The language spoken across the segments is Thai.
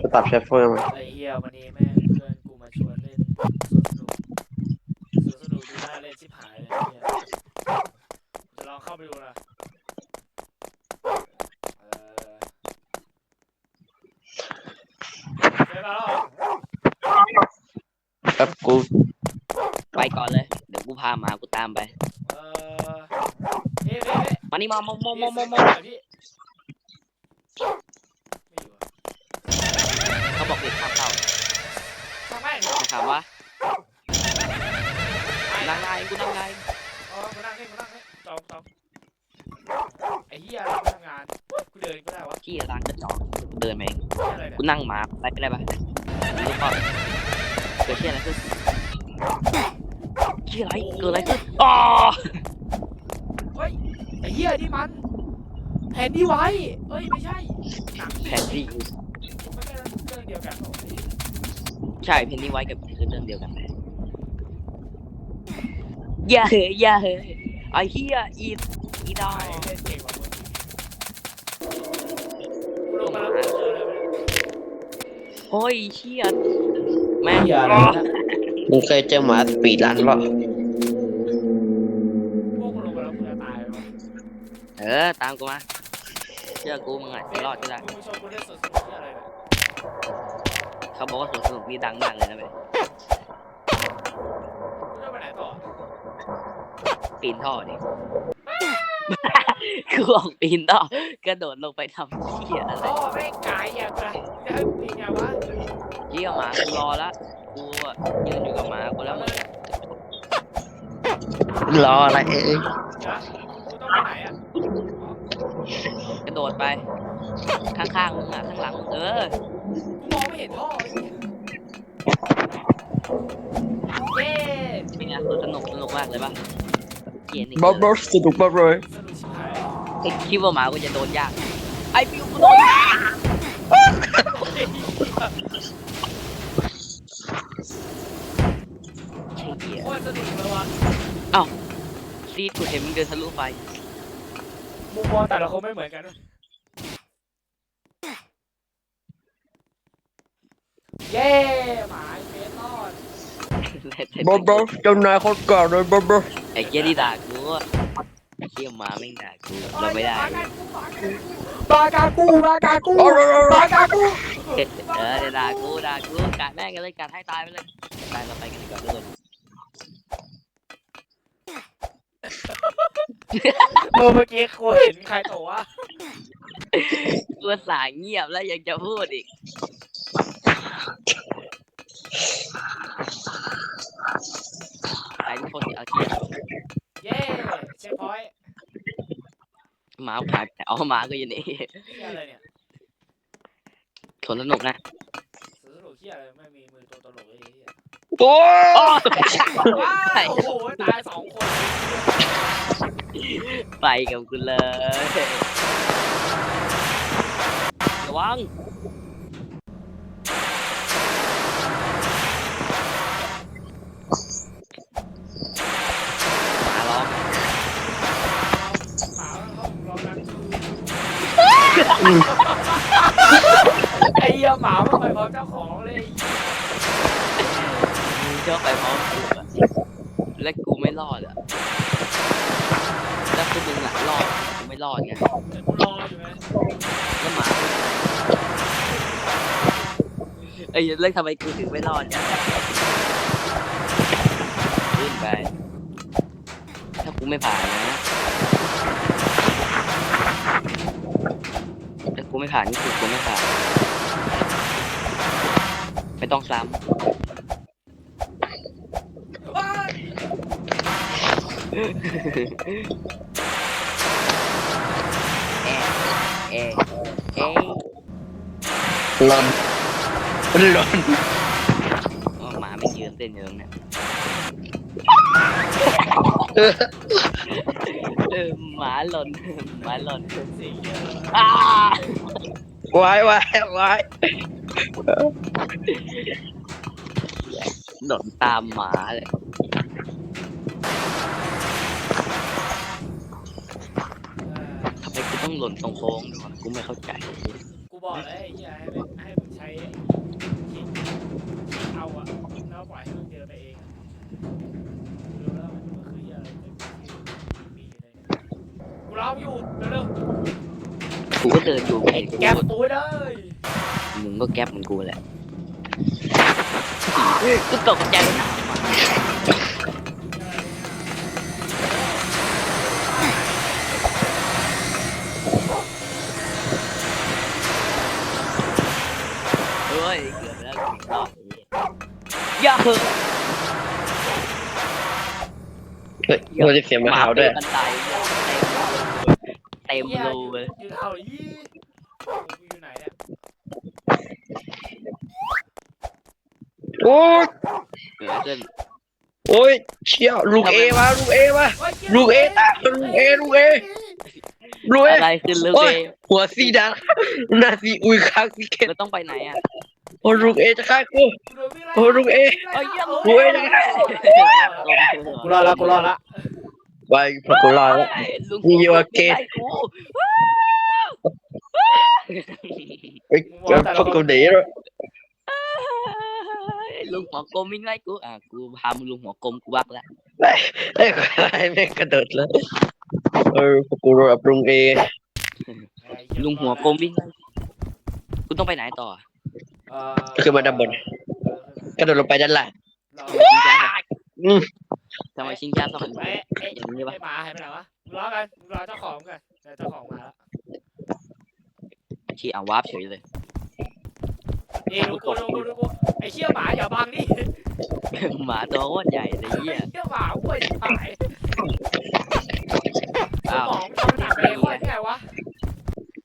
กูตัดเชฟเฟอร์มาไอ้เหี้ยวันนี้แม่งเพื่อนกูมาชวนเล่นสวนสนุกสวนสนุกดูน่าเล่นชิบหายเลยไอ้เหี้ยจะลองเข้าไปดูนะเออเจอมาแล้วเหรอแป๊บกูไปก่อนเลย เดี๋ยวกูพาหมากูตามไป เออเฮ้ยเฮ้ยเฮ้ยมานี่มาโมโมโมโมโมพี่ไม่อยู่อะ เขาบอกเด็กข้ามเข้า ทำไม นะถามว่านั่งไงกูนั่งไง อ๋อกูนั่งเล่นกูนั่งเล่นจองจองไอ้เหี้ยเราไม่ทำงานกูเดินก็ได้วะ ที่ร้านกระจอกเดินมาเองเหี้ยอะไรเนี่ยกูนั่งหมาไปไปได้ปะรู้เปล่าเกิดที่อะไรขึ้นที่อะไรเกิดอะไรขึ้นอ๋อเฮ้ยไอ้เหี้ยนี่มันแผ่นที่ไว้เอ้ยไม่ใช่หนังแพนดี้มันก็เรื่องเดียวกันเหรอใช่เพนนี่ไว้กับคือเรื่องเดียวกันเลยอย่าเหยอย่าเหยไอ้เฮียอีอีดอไอ้เล่นเก่งกว่า โอ้ยเชี่ยแม่งเหี้ยอะไรนะ มึงเคยเจอหมาสปีดรันป่ะพวกกูลงมาแล้วกูจะตายไหมเออตามกูมาเชื่อกูมึงอะจะรอดก็ได้มึงชวนกูเล่นสดๆที่อะไรเนี่ยเขาบอกว่าสวนสนุกนี่ดังมากเลยนะเว้ยกูจะไปไหนต่อปีนท่อดิ คือออกปีนท่อกระโดดลงไปทำเหี้ยอะไรอ๋อแม่งกายอย่างไรจะให้กูปีนไงวะเยี่ยหมากูรอละกูอะยืนอยู่กับหมากูแล้วมึงรออะไรเอ้ยนะกูต้องไปไหนอะกระโดดไป ข้างๆมึงอะข้างหลังมึงเออกูมองไม่เห็นท่อเลยเย้เป็นไงสนุกสนุกมากเลยปะเกลียดนี่บ๊อบบ๊อบสนุกบ๊อบเลยสนุกชิบหายไอ้ คิดว่าหมากูจะโดนยาก ไอ้ปิวกูโดนยากใช่เหี้ยโคตรสนุกเลยวะซีดกูเห็นมึงเดินทะลุไฟมุมมองแต่ละคนไม่เหมือนกันด้วยเย้หมาเฟสรอดบ๊อบบ๊อบเจ้านายคนเก่าเลยบ๊อบบ๊อบไอ้เหี้ยที่ด่ากูอะไอ้ เหี้ยหมาแม่งด่ากูเราไม่ได้บากากูบากากูเอาเอาเอาบากากูเออเดี๋ยวด่ากูด่ากูกัดแม่งกันเลยกัดให้ตายไปเลยตายเราไปกันดีกว่าทุกคนเออเมื่อกี้กูเห็นใครตัววะกูสายเงียบแล้วยังจะพูดอีกไอ้ทุกคนเอาเทียเย้ เช็คพอยต์หมาหายไปเอาหมาก็อยู่นี่เฮียอะไรเนี่ยสวนสนุกนะสนุกเฮียอะไรไม่มีมือตัวตลกเลยเฮียโอ้อ้อว้าวโอ้โหตายสองคนไปกับกูเลยระวัง เหี้ยหมามันไปพร้อมเจ้าของเลย มึงชอบไปพร้อมกูอะและกูไม่รอดอะแล้วคือมึงอะรอดกูไม่รอดไงแต่กูรออยู่ไงแล้วหมาเอ้ยเรื่องทำไมกูถึงไม่รอดเนี่ยขึ้นไป ถ้ากูไม่ผ่านนะ ถ้ากูไม่ผ่านนี่คือกูไม่ผ่าน ไม่ต้องซ้ว้ายำเอะเอะเอะหลอนหลอนอ๋อหมาไม่ยืนเต้นอยู่ตรงเนี้ยเออหมาหล่นหมาหล่นสิงเหี้ยอ้าวายวายวาย โดนตามหมาเลยทำไมกูต้องหล่นตรงโค้งด้วยะกูไม่เข้าใจกูบอกแล้วไอ้เหี้ยให้ให้มันใช้คิดเอาอะแล้วปล่อยให้มันเดินไปเองดูแล้วมันคือเอะไรเล้องยู่เร็วกูก็เดินอยู่ไงๆแกปก็ปูเลยมึงก็แก๊ปมือนกูแหละ กูตกใจนะเฮ้ยเกือบแล้วรอดอย่าเหอะเฮ้ยโดนเสียงมาหาวด้วยบันไดเต็มรูเลยอยู่เท่ายี่ กูอยู่ไหนเนี่ยโอ้ยเหนือขึ้นโอ้ยเชี่ยลูกเอมาลูกเอมาลูกเอตามลูกเอลูกเอลูกเออะไรขึ้นลูกโอ้เอยหัวซีดานหน้าซีอุยค้างซีเกตเราต้องไปไหนอะโอ้ลูกเอจะฆ่ากูโอ้ลูกเอ เอ้ยลูกเอจะฆ่ากูรอดละกูรอดละไปพอกูรอดแล้ว ลุงมีอยู่โอเคไล่กูเฮ้ยพวกกูหนีแล้ว ลุงหัวกลมวิ่งไล่กูอะกูพามึงลุงหัวกลมกูบักแล้วเอ้ยไอ้แม่งกระโดดแล้วเออพวกกูรอปรุงเอลุงหัวกลมวิ่งไล่กูต้องไปไหนต่อเอ่อขึ้นมาด้านบน กระโดดลงไปด้านล่างเราชิงช้าอืมทำไมชิงช้าสมัยไอ้ไอ้อย่างนี้วะไอ้หมาหายไปไหนวะรอกันรอเจ้าของกันเดี๋ยวเจ้าของมาแล้วชี้เอาวาร์ปเฉยเลย นี่ดูกูดูกูดูกูไอ้เชี่ยหมาอย่าบังดิหมาตัวโคตรใหญ่เลยเหี้ยไอ้เชี่ยหมาอ้วยตายสอ้าวมองมันหนักไปค่อยไงวะ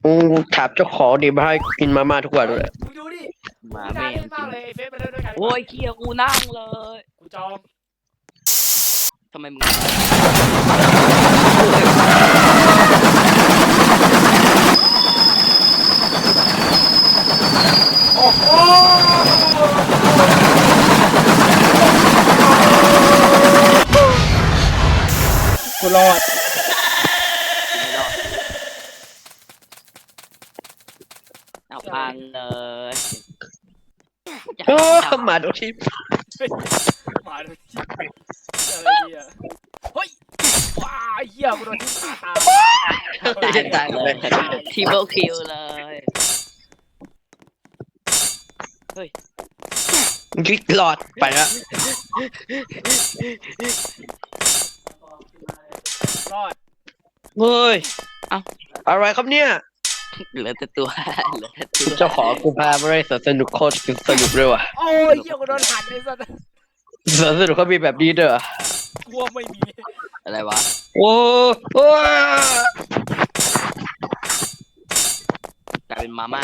อืมถามเจ้าของดิมาให้กินมาม่าทุกวันเลยมึงดูดิหมากูน่าแม่เล่นมากเลยไอ้เฟซมาเล่นด้วยกันโอ้ยเคียกูนั่งเลยกูจองทำไมมึง โอ้โหกูรอดไม่รอดเอาพังเลยโอ้หมาโดนทิพหมาดูจิอะไรดีอะเฮ้ยว้าไอ้เหี้ยกูโดนทิ้งขาตายตายเลยทีเบิลคิวเลย ยิกหลอดไปแล้วรอดเฮ้ยอะไรครับเนี่ย เหลือแต่ตัวเหลือแต่ตัวเจ้าของกูพาไม่ได้สวนสนุกโคตรสนุกเลยว่ะโอ้ยเหี้ยกูโดนหันไอ้สัสสวนสนุกเขามีแบบนี้เด้อกลัวไม่มีอะไรวะโอ้โอ้กลายเป็นมาม่า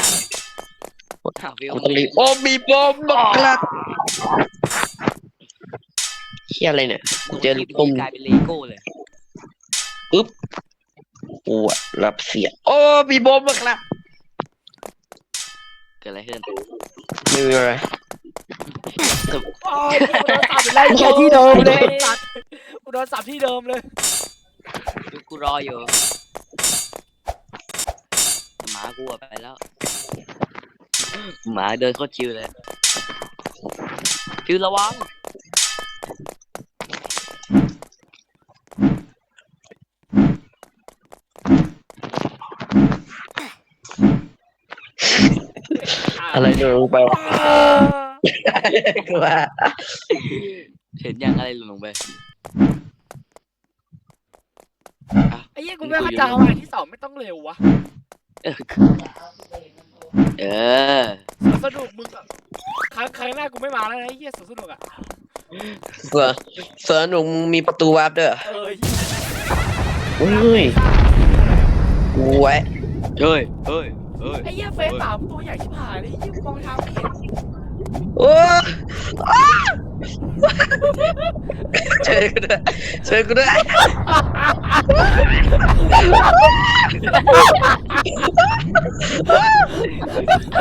อ้าวฟิวกูต้องรีบโอ้มีบอมบักกลัดเฮียอะไรเนี่ยกูเจอลูกตุ้มกลายเป็นเลโก้เลยกูอะรับเสียงโอ้มีบอมบักกลัดเกิดอะไรขึ้นไม่มีอะไรโอ้ยกูโดนสับอีกแล้วไอ้เหี้ยที่เดิมเลยไอ้สัสกูโดนสับที่เดิมเลยดูกูรออยู่หมากูอะไปแล้ว หมาเดินโคตรชิวเลยฟิวระวัง อะไรโดนลงไปวะกูว่าเห็นยังอะไรหล่นลงไปไอ้เหี้ยกูไม่เข้าใจทำไมที่สองไม่ต้องเร็ววะ เออ เออ สนุกมึงอะครั้งครั้งหน้ากูไม่มาแล้วนะไอ้เหี้ยสนุกอะ เสือเสือหนุ่มมึงมีประตูวาร์ปเด้อเออเฮ้ยกูไว้เฮ้ยเฮ้ยเฮ้ย ไอ้เหี้ยเฟซสามตัวใหญ่ชิบหายเลยไอ้เหี้ยกูมองทางไม่เห็น โอ้อ้าเจอกูด้วยเจอกูด้วย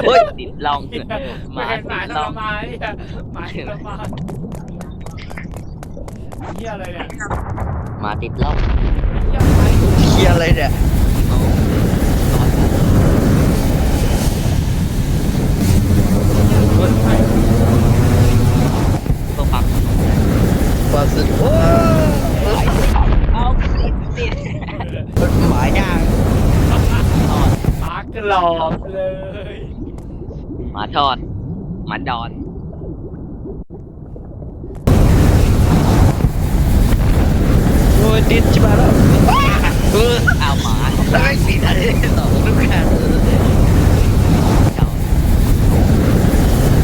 โอ้ยติดลองไอ้เหี้ยหไม่มาเห็นหติมาดทลรองมานไอ้เหี้ยหมาทรมานเหี้ยอะไรเนี่ยหมาติดลองเหี้ยอะไรเคลียร์อะไรเนี่ยเพื่อ ความสนุกความสุดโอ้เอาติดติดมันหมายยากหมาเกิมาทอดหมาดอนโอ้ยติดชิบหายแล้วเออเอาหมาแล้วไดอะไรสองทุกการ เจ้า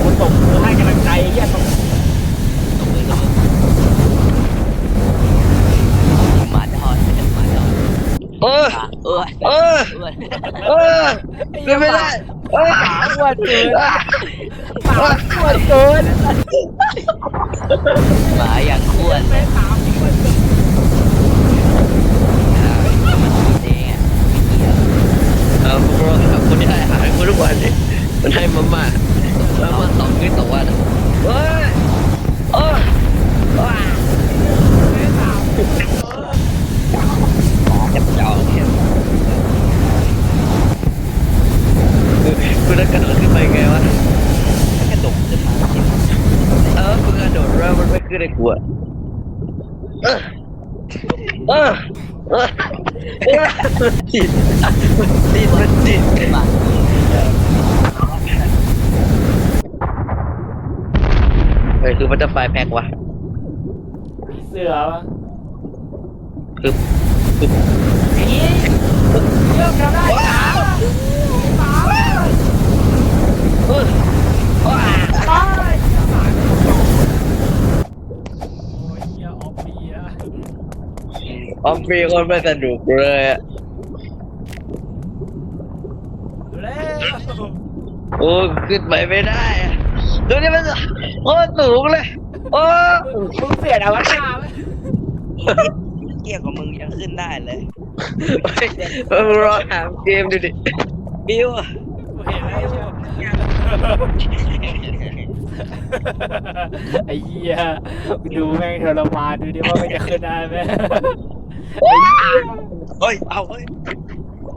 กูตกมือให้กำลังใจไอ้เหี้ยตก ตบมือตบมือหมาทอดหมาทอด เออ เออ เออ เออ เออเดินไม่ได้เออหมาอ้วนเกินหมาอ้วนเกินหมาอย่างอ้วนแม่ถามอ้วนเกินอ่ามันพูดเองอะไม่เกี่ยวเออพวกเราทำคนที่ให้อาหารกูทุกวันเลยมันให้มาม่ามาม่าสองมื้อต่อวันอะเฮ้ยเออว้า แม่ถาม จับจองเนี่ย กูจะกระโดดขึ้นไปไงวะ กระดกขึ้นมาสิ เออกูกระโดด แล้วมันไม่ขึ้นในกูอะเออเออเออเออติดติดมันติดเฮ้ยคือมันจะไฟแพ็กวะเสือปะคือคือไอ้เยเรื่องเราได้หมาหมาเออ ออมฟรีคนไม่สนุกเลยอะเร็วโอ้ขึ้นไปไม่ได้อะดูนี่มันโอ้สูงเลย โอ้มึงเปลี่ยนอวตารไหมเกี่ยวกับมึงยังขึ้นได้เลยเออรอหาเกมดูดิบิวอะกูเห็นแล้วไอ้เหี้ยดูแม่งทรมานดูดิว่ามันจะขึ้นได้ไหม เฮ้ย เอาเฮ้ย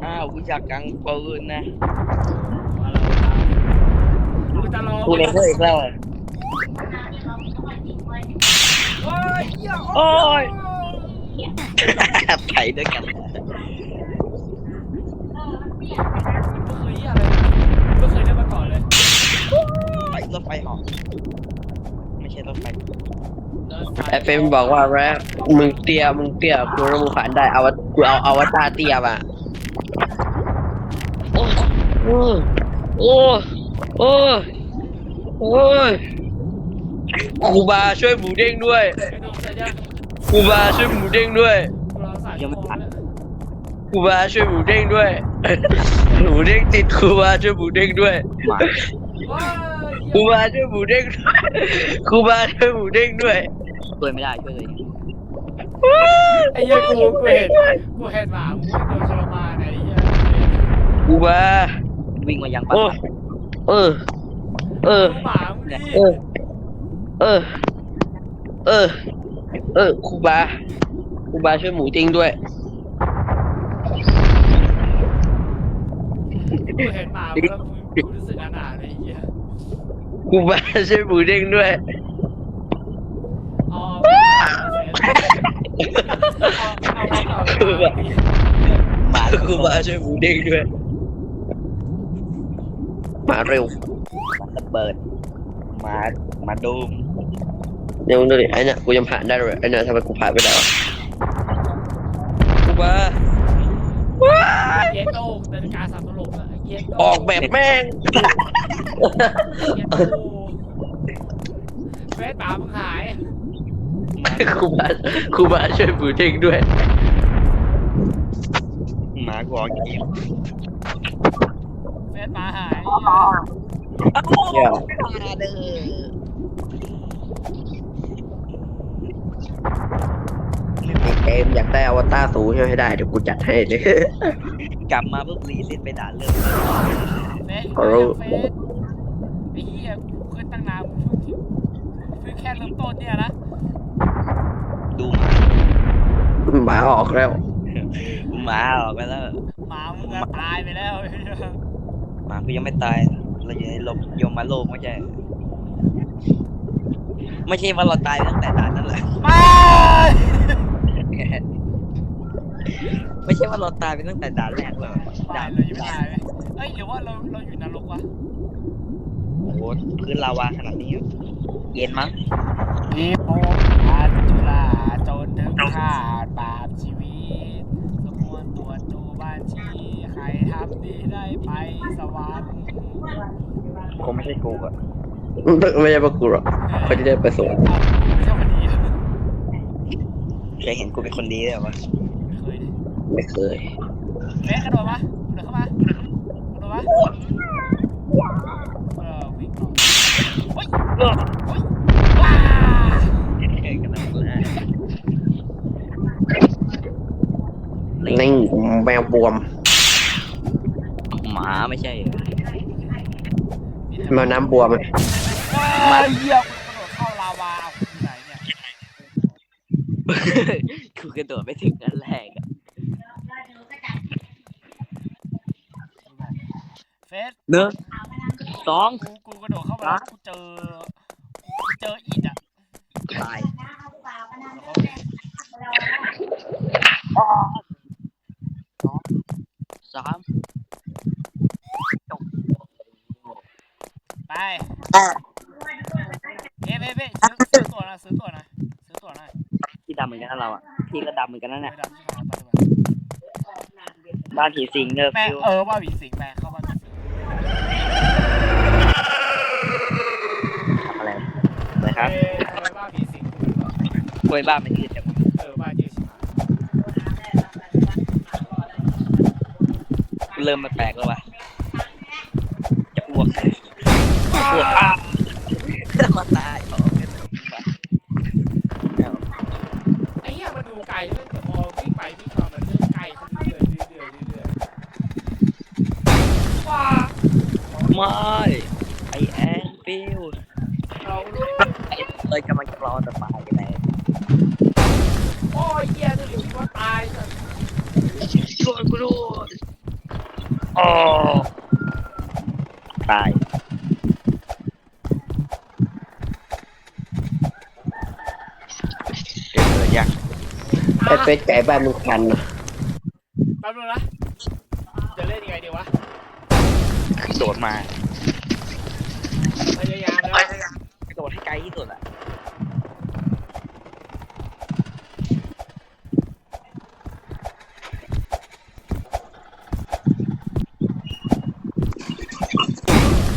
อ้าววิชากังปืนนะกูจะรอกูเล่นเพื่ออีกแล้วอะโอ้ยเหี้ยโอ้ยไปด้วยกัน ไม่เคยเหี้ยอะไรไม่เคยได้มาก่อนเลยไปรถไฟเหอไม่ใช่รถไฟ ไอเฟมบอกว่าแรปมึงเตี้ยมึงเตี้ยกูรู้มึงผ่านได้เอาวะกูเอาอวตารเตี้ยมาโอ้โอ้โอ้โอ้โอ้ยครูบาช่วยหมูเด้งด้วยไอ้น้องจะยังครูบาช่วยหมูเด้งด้วยกูรอสายชั่วโมงแล้วครูบาช่วยหมูเด้งด้วยหมูเด้งติดครูบาช่วยหมูเด้งด้วยหมาว้าครูบาช่วยหมูเด้งด้วยครูบาช่วยหมูเด้งด้วย ช่วยไม่ได้ช่วยเลยไอ้เหี้ยกูกูเห็นกูเห็นหมากูโดนทรมานไอ้เหี้ยครูบาวิ่งมายังโอ้เออ เออ หมามึงดิเออ เออ เออ เออครูบาครูบาช่วยหมูเด้งด้วย กูเห็นหมามึงแล้วกูรู้สึกอนาถเลยไอ้เหี้ย ครูบาช่วยหมูเด้งด้วย อ๋อเอาเอาเอา คือแบบหมาครูบาช่วยหมูเด้งด้วยมาเร็วมันระเบิดหมาหมาดูมเดี๋ยวมึงดูดิไอ้เนี่ยกูยังผ่านได้เลยไอ้เนี่ยทำไมกูผ่านไม่ได้วะครูบาว้ายเย็นโต้นาฬิกาสามตลบอะเย็นโต้ออกแบบแม่งเย็นโต้แม่ตามมึงหายหมา ครูบาครูบาช่วยหมูเด้งด้วย หมากูออกเกมแม่ตาหายเหี้ยมาเด้อเกมอยากได้อวตารสูงให้ได้เดี๋ยวกูจัดให้เลย กลับมาปุ๊บรีเซ็ตไปด่านเริ่มเฟสขอรู้ เฟสไอ้เหี้ยกูขึ้นตั้งนานกูเพิ่งแค่เริ่มต้นเนี่ยนะ ดูหมาออกแล้วหมาหมาออกไปแล้วหมามึงอะตายไปแล้วไอ้เหี้ยหมากูยังไม่ตายเราอยู่ในโลกโยมมาโลกไม่ใช่ไม่ใช่ว่าเราตายตั้งแต่ด่านนั้นเลยไม่ไม่ใช่ว่าเราตายไปตั้งแต่ด่านแรกเลยตาด่ายนเรายังไม่ตายไหมเอ้ยหรือว่าเราเราอยู่นรกวะนพื้นลาวาขนาดนี้ เย็นมั้งอีโปอาจุฬา จนถึงขาดบาปชีวิต สมควรตรวจดูบ้านชีใครทำดีได้ไปสวรรค์คงไม่ใช่กูอะไม่ใช่พวกกูหรอกเขาจะได้ไปส่งเอาไม่ใคนดีอะเคยเห็นกูเป็นคนดีเลยวะไม่เคยดิไม่เคยเฟสกระโดดมากระโดดเข้ามากระโดดมาเออวิ่งต่อเฮ้ยเฮ้ยว้า เก่งกันนะกูนะ นิ่งแมวบวม หมาไม่ใช่เหรอแมวน้ำบวมอะมาเยี่ยมกระโดดเข้าลาวาเอาอยู่ไหนเนี่ยกูกระโดดไม่ถึงนั่นแรกอะเฟสหนึ่งสองกูกูกระโดดเข้ามาแล้วกูเจอกูเจออิดอะตาย สามจบไปเอ๊ะเอ๊ะเอ๊ะซื้อซื้อตัวหนะซื้อตัวหนะซื้อตัวหน่อยพี่ดำเหมือนกันนะเราอะ พี่ก็ดำเหมือนกันนั่นแหไม่ละดับที่ผ่านไปดีกว่าบ้านผีสิงเนอร์แม่ฟิวเออว่าผีสิงแม่เข้าบ้านผีสิงทำอะไรเลยครับเอ้ยทำไมบ้านผีสิง กล้วยบ้านมันยืดจังเออบ้านเยอะชิบหาย เริ่มแปลกๆแล้วว่ะจะอ้วกอ้วกอ้าวมาตายพร้อมกันเลยว่ะ ไอ้เหี้ยมันดูไกลเลยแต่พอวิ่งไปวิ่งมามันเริ่มไกลขึ้นเรื่อยๆเรื่อยๆเรื่อยๆว้า ไม่ไอแอนฟิว เรารู้ เลยกำลังจะรอจะตายกันเลย โอ้ยเหี้ยจะอยู่ว่าตายสัส ช่วยกูด้วยโอ้ ตายเกิดเลยยังไอ้เฟซไก่บ้านมึงคันนะแป๊บนึงนะ จะเล่นยังไงดีวะ โดดมา พยายามแล้ว โดดให้ไกลที่สุดอะ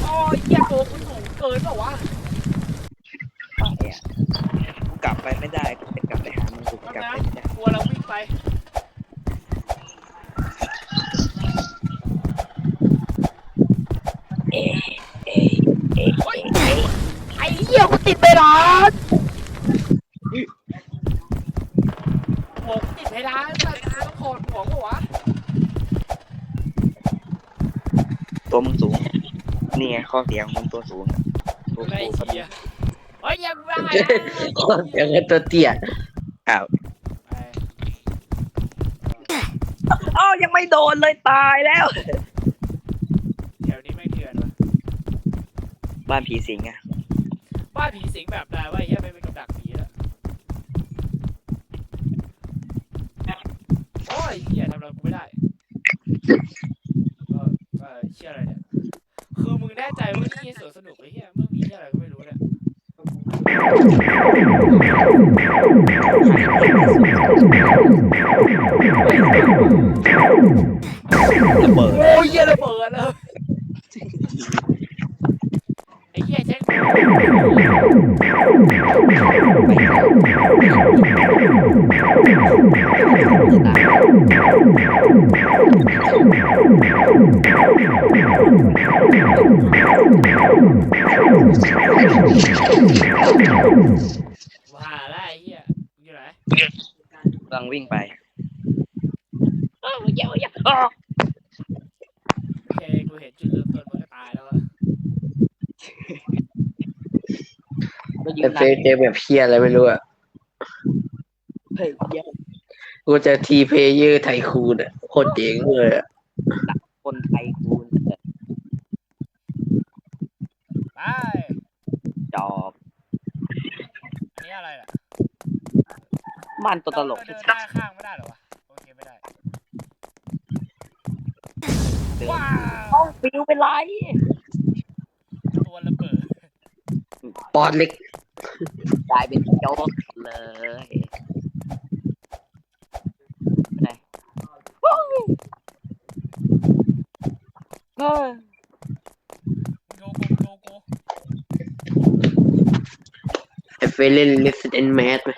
โอ้ยเหี้ยตัวกูสูงเกินเปล่าวะ ไปอะกูกลับไปไม่ได้กูจะกลับไปหามึงกู แป๊บ กลับ นะ ไปไม่ได้ กลัวเราวิ่งไป เอ๊ะเอ๊ะเอ๊ะ เฮ้ยไอ้เหี้ยกูติดเพดานหัวกูติดเพดานแต่ต้องโขดหัวกูวะ ตัวมึงสูง นี่ไง ข้อเสียของมึงตัวสูงอะตัวไอ้สูงเหี้ยเฮ้ยยังไงอย่างเงี้ยตัวเตี้ยอ้าวอ้าวยังไม่โดนเลยตายแล้ว แถวนี้ไม่เถื่อนวะบ้านผีสิงอะบ้านผีสิงแบบไหนวะไอ้เหี้ยไม่เป็นกับดักผีแล้วโอ้ยเหี้ยทำอะไรกูไม่ได้ก็ก็เชี่ยอะไรเนี่ย คือมึงแน่ ใจว่านี่สวนสนุกไอ้เหี้ยเมื่อมีอะไรก็ไม่รู้เนี่ยระเบิด โอ้ยเหี้ยระเบิดเลย กำลังวิ่งไปอ้าวเยอะๆอ้าวโอเคกูเห็นจุดเริ่มต้นมันก็ตายแล้วอะก็ยืไอ้นเฟซเจอแบบเพี้ยอะไรไม่รู้อะ เฮ้ยเหี้ยกูจะทีเพเยอร์ไทคูนอะโคตรเจ๋งเลยอะ คนไทยคูณ ไป จอบ อันนี้อะไรล่ะ มันตัวตลกเดิที่นได้ข้างไม่ได้เหรอวะโอเคไม่ได้เดินว้าห้องฟิวเป็นไรตัวระเบิดปอดเล็กกลายเป็นโจ๊กเลยไหนเฮ้ยโยโกโยโกไอเฟรเล่นเลสเอ็นแมสไหม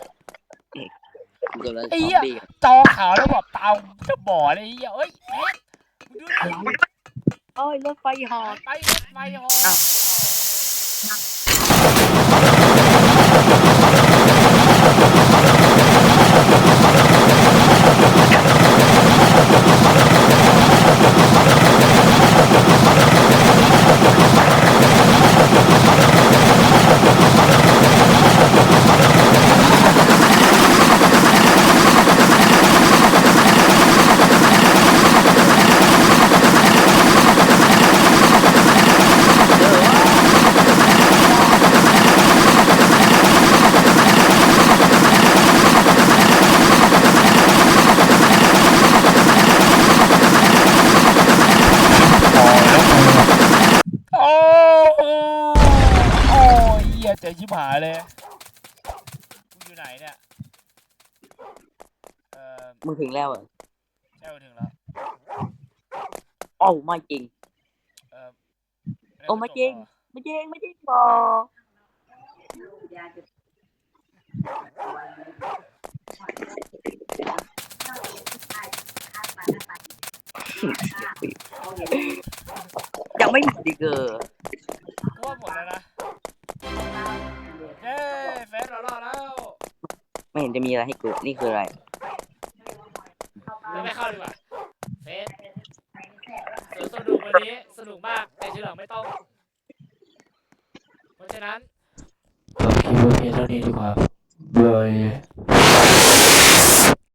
กูกำลังไอ้ซอมเหี้ยบี้จอขาวแล้วแบบตาจะบอดไอ้เหี้ยเอ้ยเอ๊ะมึงดูดิเอ้ยรถไฟหอดไปรถไฟหออ้าว โอ้โหโอ้ยเหี้ยเจ๋งชิบหายเลยกูอยู่ไหนเนี่ยเออ มึงถึงแล้วเหรอ ใช่กูถึงแล้วโอ้าไม่จริง เออโอ้ไม่จริง ไม่จริงไม่จริงบอยังไม่หมดดีเกอร์กูว่าหมดแล้วนะเย้เฟสเรารอดแล้ว ไม่เห็นจะมีอะไรให้กูนี่คืออะไร เราไม่เข้าดีกว่าเฟสสวนสนุกวันนี้สนุกมาก แต่ชื่อหลังไม่ต้อง เพราะฉะนั้นโอเคโอเคเท่านี้ดีกว่าบาย